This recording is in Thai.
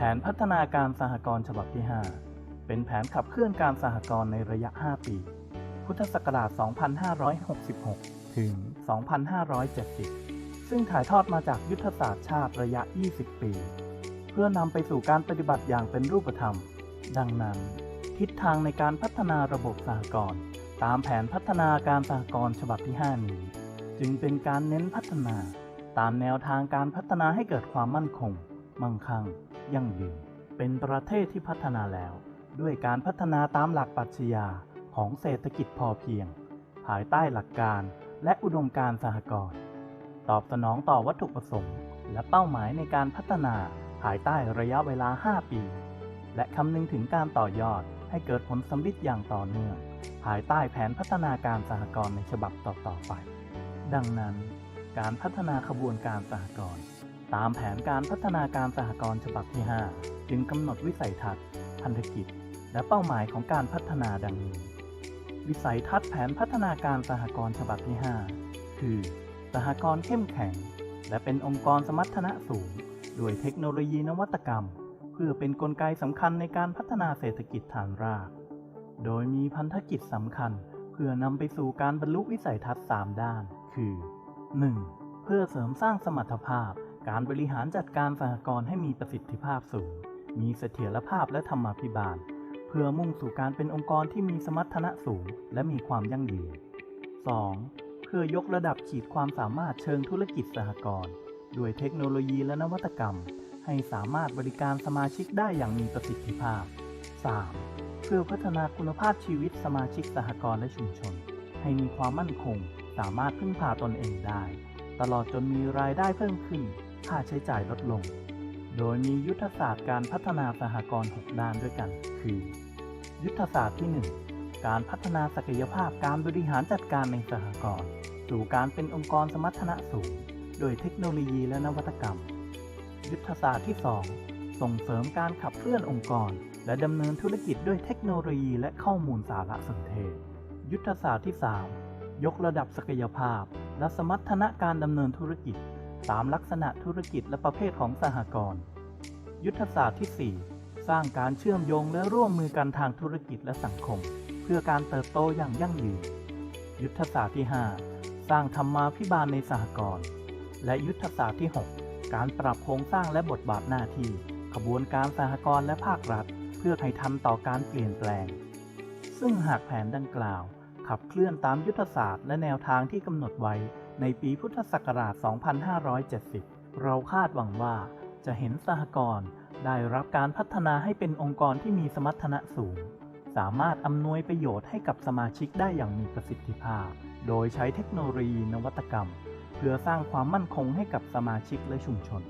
ผนพัฒนาการสหกรณ์ฉบับที่ 5 เป็นแผนขับเคลื่อนการสหกรณ์ในระยะ 5 ปี พุทธศักราช 2566 ถึง 2570 ซึ่งถ่ายทอดมาจากยุทธศาสตร์ชาติระยะ 20 ปี เพื่อนำไปสู่การปฏิบัติอย่างเป็นรูปธรรม ดังนั้น ทิศทางในการพัฒนาระบบสหกรณ์ตามแผนพัฒนาการสหกรณ์ฉบับที่ 5 นี้ จึงเป็นการเน้นพัฒนา ตามแนวทางการพัฒนาให้เกิดความมั่นคง มั่งคั่ง ยั่งยืน เป็นประเทศที่พัฒนาแล้ว ด้วยการพัฒนาตามหลักปรัชญาของเศรษฐกิจพอเพียง ภายใต้หลักการและอุดมการณ์สหกรณ์ตอบสนองต่อวัตถุประสงค์ และเป้าหมายในการพัฒนาภายใต้ระยะเวลา 5 ปี และคำนึงถึงการต่อยอดให้เกิดผลสำลิดอย่างต่อเนื่อง ภายใต้แผนพัฒนาการสหกรณ์ในฉบับต่อๆไป ดังนั้น การพัฒนาขบวนการสหกรณ์ ตามแผนการพัฒนาการสหกรณ์ฉบับที่ 5 จึงกำหนดวิสัยทัศน์ พันธกิจ และเป้าหมายของการพัฒนาดังนี้ วิสัยทัศน์แผนพัฒนาการสหกรณ์ฉบับที่ 5 คือ สหกรณ์เข้มแข็ง และเป็นองค์กรสมรรถนะสูงด้วยเทคโนโลยีนวัตกรรม เพื่อเป็นกลไกสำคัญในการพัฒนาเศรษฐกิจฐานราก โดยมีพันธกิจสำคัญ เพื่อนำไปสู่การบรรลุวิสัยทัศน์ 3 ด้าน คือ 1. เพื่อเสริมสร้างสมรรถภาพ การบริหารจัดการสหกรณ์ให้มีประสิทธิภาพสูง มีเสถียรภาพและธรรมาภิบาล เพื่อมุ่งสู่การเป็นองค์กรที่มีสมรรถนะสูง และมีความยั่งยืน 2. เพื่อยกระดับขีดความสามารถเชิงธุรกิจสหกรณ์ด้วยเทคโนโลยีและนวัตกรรม ให้สามารถบริการสมาชิกได้อย่างมีประสิทธิภาพ 3. เพื่อพัฒนาคุณภาพชีวิตสมาชิกสหกรณ์และชุมชน ให้มีความมั่นคง สามารถพึ่งพาตนเองได้ ตลอดจนมีรายได้เพิ่มขึ้น ค่าใช้จ่ายลดลง โดยมียุทธศาสตร์การพัฒนาสหกรณ์ 6 ด้านด้วยกัน คือ ยุทธศาสตร์ที่ 1 การพัฒนาศักยภาพการบริหารจัดการในสหกรณ์สู่การเป็นองค์กรสมรรถนะสูง โดยเทคโนโลยีและนวัตกรรม ยุทธศาสตร์ที่ 2 ส่งเสริมการขับเคลื่อนองค์กร และดำเนินธุรกิจด้วยเทคโนโลยีและข้อมูลสารสนเทศ ยุทธศาสตร์ที่ 3 ยกระดับศักยภาพ และสมรรถนะการดำเนินธุรกิจ ตามลักษณะธุรกิจและประเภทของสหกรณ์ยุทธศาสตร์ที่ 4 สร้างการเชื่อมโยงและร่วมมือกันทางธุรกิจและสังคม เพื่อการเติบโตอย่างยั่งยืน ยุทธศาสตร์ที่ 5 สร้างธรรมาภิบาลในสหกรณ์และยุทธศาสตร์ที่ 6 การปรับโครงสร้างและบทบาทหน้าที่ขบวนการสหกรณ์และภาครัฐ เพื่อให้ทันต่อการเปลี่ยนแปลง ซึ่งหากแผนดังกล่าว ขับเคลื่อนตามยุทธศาสตร์และแนวทางที่กำหนดไว้ ในปีพุทธศักราช 2570 เราคาดหวังว่าจะเห็นสหกรณ์ได้รับการพัฒนาให้เป็นองค์กรที่มีสมรรถนะสูง สามารถอำนวยประโยชน์ให้กับสมาชิกได้อย่างมีประสิทธิภาพ โดยใช้เทคโนโลยีนวัตกรรม เพื่อสร้างความมั่นคงให้กับสมาชิกและชุมชน